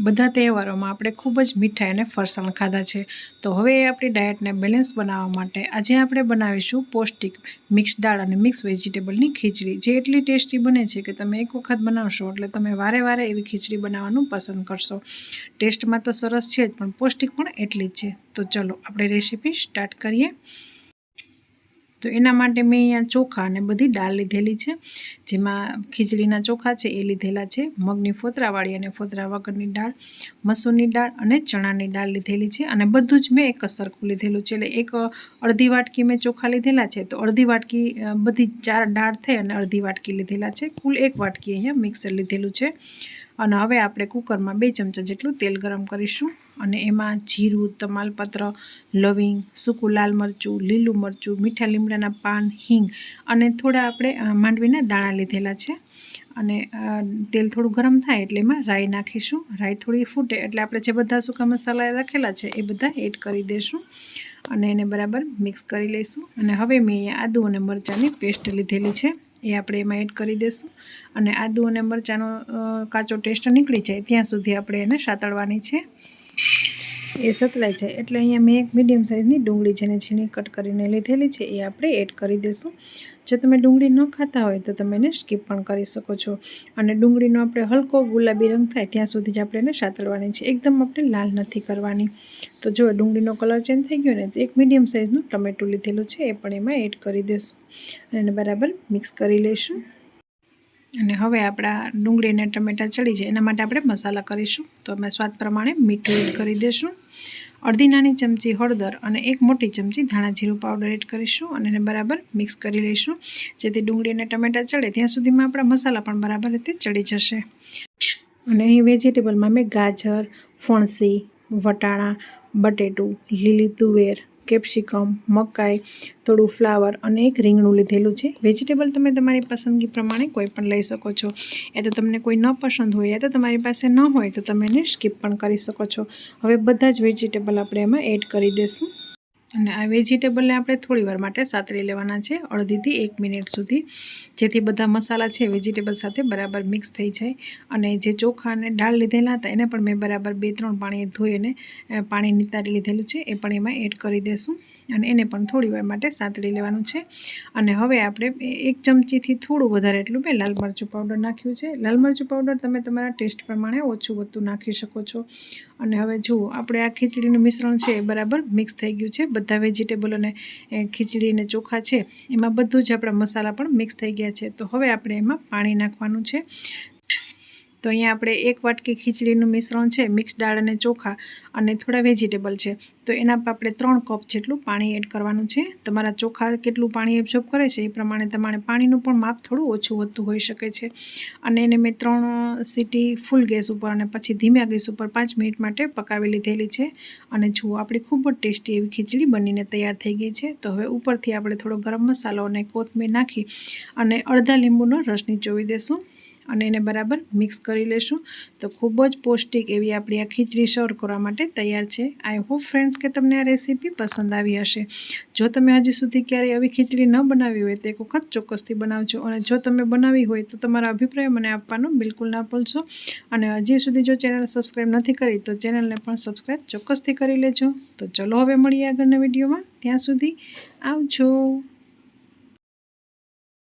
બધા તહેવારોમાં આપણે ખૂબ જ મીઠાઈ અને ફરસાણ ખાધા છે. તો હવે આપણી ડાયટને બેલેન્સ બનાવવા માટે આજે આપણે બનાવીશું પૌષ્ટિક મિક્સ દાળ અને મિક્સ વેજીટેબલની ખીચડી. જે એટલી ટેસ્ટી બને છે કે તમે એક વખત બનાવશો એટલે તમે વારે વારે એવી ખીચડી બનાવવાનું પસંદ કરશો. ટેસ્ટમાં તો સરસ છે જ, પણ પૌષ્ટિક પણ એટલી જ છે. તો ચલો, આપણે રેસીપી સ્ટાર્ટ કરીએ. તો એના માટે મેં અહીંયા ચોખા અને બધી દાળ લીધેલી છે. જેમાં ખીચડીના ચોખા છે, એ લીધેલા છે. મગની ફોતરાવાળી અને ફોતરા વગરની દાળ, મસૂરની દાળ અને ચણાની દાળ લીધેલી છે. અને બધું જ મેં એક સરખું લીધેલું છે. એટલે એક અડધી વાટકી મેં ચોખા લીધેલા છે. તો અડધી વાટકી બધી ચાર દાળ થઈ અને અડધી વાટકી લીધેલા છે. કુલ એક વાટકી અહીંયા મિક્સર લીધેલું છે. અને હવે આપણે કુકરમાં બે ચમચા જેટલું તેલ ગરમ કરીશું. અને એમાં જીરું, તમાલપત્ર, લવિંગ, સૂકું લાલ મરચું, લીલું મરચું, મીઠા લીમડાના પાન, હિંગ અને થોડા આપણે માંડવીના દાણા લીધેલા છે. અને તેલ થોડું ગરમ થાય એટલે એમાં રાઈ નાખીશું. રાઈ થોડી ફૂટે એટલે આપણે જે બધા સૂકા મસાલા રાખેલા છે એ બધા એડ કરી દઈશું અને એને બરાબર મિક્સ કરી લઈશું. અને હવે મેં અહીંયા આદુ અને મરચાંની પેસ્ટ લીધેલી છે. એ આપણે એમાં એડ કરી દઈશું અને આદુ અને મરચાંનો કાચો ટેસ્ટ નીકળી જાય ત્યાં સુધી આપણે એને સાતળવાની છે. એ સતરાય છે. એટલે અહીંયા મેં એક મીડિયમ સાઇઝની ડુંગળી જેને છીણી કટ કરીને લીધેલી છે, એ આપણે એડ કરી દઈશું. જો તમે ડુંગળી ન ખાતા હોય તો તમે એને સ્કીપ પણ કરી શકો છો. અને ડુંગળીનો આપણે હલકો ગુલાબી રંગ થાય ત્યાં સુધી જ આપણે એને સાતળવાની છે. એકદમ આપણે લાલ નથી કરવાની. તો જો ડુંગળીનો કલર ચેન્જ થઈ ગયો ને, તો એક મીડિયમ સાઇઝનું ટમેટું લીધેલું છે, એ પણ એમાં એડ કરી દઈશું. અને એને બરાબર મિક્સ કરી લઈશું. અને હવે આપણા ડુંગળી અને ટમેટાં ચડી જાય. એના માટે આપણે મસાલા કરીશું. તો અમે સ્વાદ પ્રમાણે મીઠું એડ કરી દઈશું અડધી નાની ચમચી હળદર અને એક મોટી ચમચી ધાણા જીરું પાવડર એડ કરીશું અને એને બરાબર મિક્સ કરી લઈશું. જેથી ડુંગળી અને ટમેટાં ચડે ત્યાં સુધીમાં આપણા મસાલા પણ બરાબર રીતે ચડી જશે. અને અહીં વેજીટેબલમાં મેં ગાજર, ફણસી, વટાણા, બટેટું, લીલી તુવેર કેપ્સિકમ, મકાઈ, થોડું ફ્લાવર અને એક રીંગણું લીધેલું છે. વેજીટેબલ તમે તમારી પસંદગી પ્રમાણે કોઈ પણ લઈ શકો છો. એ તો તમને કોઈ ન પસંદ હોય, એ તો તમારી પાસે ન હોય, તો તમે એને સ્કીપ પણ કરી શકો છો. હવે બધા જ વેજીટેબલ આપણે એમાં એડ કરી દઈશું. અને આ વેજીટેબલને આપણે થોડી વાર માટે સાતરી લેવાના છે, અડધીથી એક મિનિટ સુધી. જેથી બધા મસાલા છે વેજીટેબલ સાથે બરાબર મિક્સ થઈ જાય. અને જે ચોખા અને દાળ લીધેલા હતા, એને પણ મેં બરાબર બે ત્રણ પાણીએ ધોઈ અને પાણી નિતારી લીધેલું છે. એ પણ એમાં એડ કરી દઈશું અને એને પણ થોડી વાર માટે સાતરી લેવાનું છે. અને હવે આપણે એક ચમચીથી થોડું વધારે એટલું મેં લાલ મરચું પાવડર નાખ્યું છે. લાલ મરચું પાવડર તમે તમારા ટેસ્ટ પ્રમાણે ઓછું વધતું નાખી શકો છો. અને હવે જુઓ, આપણે આ ખીચડીનું મિશ્રણ છે એ બરાબર મિક્સ થઈ ગયું છે. બધા વેજીટેબલ અને ખીચડી અને ચોખા છે, એમાં બધું જ આપણા મસાલા પણ મિક્સ થઈ ગયા છે. તો હવે આપણે એમાં પાણી નાખવાનું છે. તો અહીંયા આપણે એક વાટકી ખીચડીનું મિશ્રણ છે, મિક્સ દાળ અને ચોખા અને થોડા વેજીટેબલ છે. તો એના પર આપણે ત્રણ કપ જેટલું પાણી એડ કરવાનું છે. તમારા ચોખા કેટલું પાણી એબ્ઝોર્બ કરે છે એ પ્રમાણે તમારે પાણીનું પણ માપ થોડું ઓછું વધતું હોઈ શકે છે. અને એને મેં ત્રણ સીટી ફૂલ ગેસ ઉપર અને પછી ધીમ્યા ગેસ ઉપર પાંચ મિનિટ માટે પકાવી લીધેલી છે. અને જુઓ, આપણી ખૂબ જ ટેસ્ટી એવી ખીચડી બનીને તૈયાર થઈ ગઈ છે. તો હવે ઉપરથી આપણે થોડો ગરમ મસાલો અને કોથમીર નાખી અને અડધા લીંબુનો રસ નીચોવી દેશું. અને એને બરાબર મિક્સ કરી લેશું. તો ખૂબ જ પૌષ્ટિક એવી આપણી આ ખીચડી સર્વ કરવા માટે તૈયાર છે. આઈ હોપ ફ્રેન્ડ્સ કે તમને આ રેસીપી પસંદ આવી હશે. જો તમે હજી સુધી ક્યારેય આવી ખીચડી ન બનાવી હોય તો એક વખત ચોક્કસથી બનાવજો. અને જો તમે બનાવી હોય તો તમારા અભિપ્રાય મને આપવાનો બિલકુલ ના ભૂલશો. અને હજી સુધી જો ચેનલ સબસ્ક્રાઈબ નથી કરી તો ચેનલને પણ સબસ્ક્રાઈબ ચોક્કસથી કરી લેજો. તો ચલો હવે મળીએ આગળના વિડીયોમાં. ત્યાં સુધી આવજો.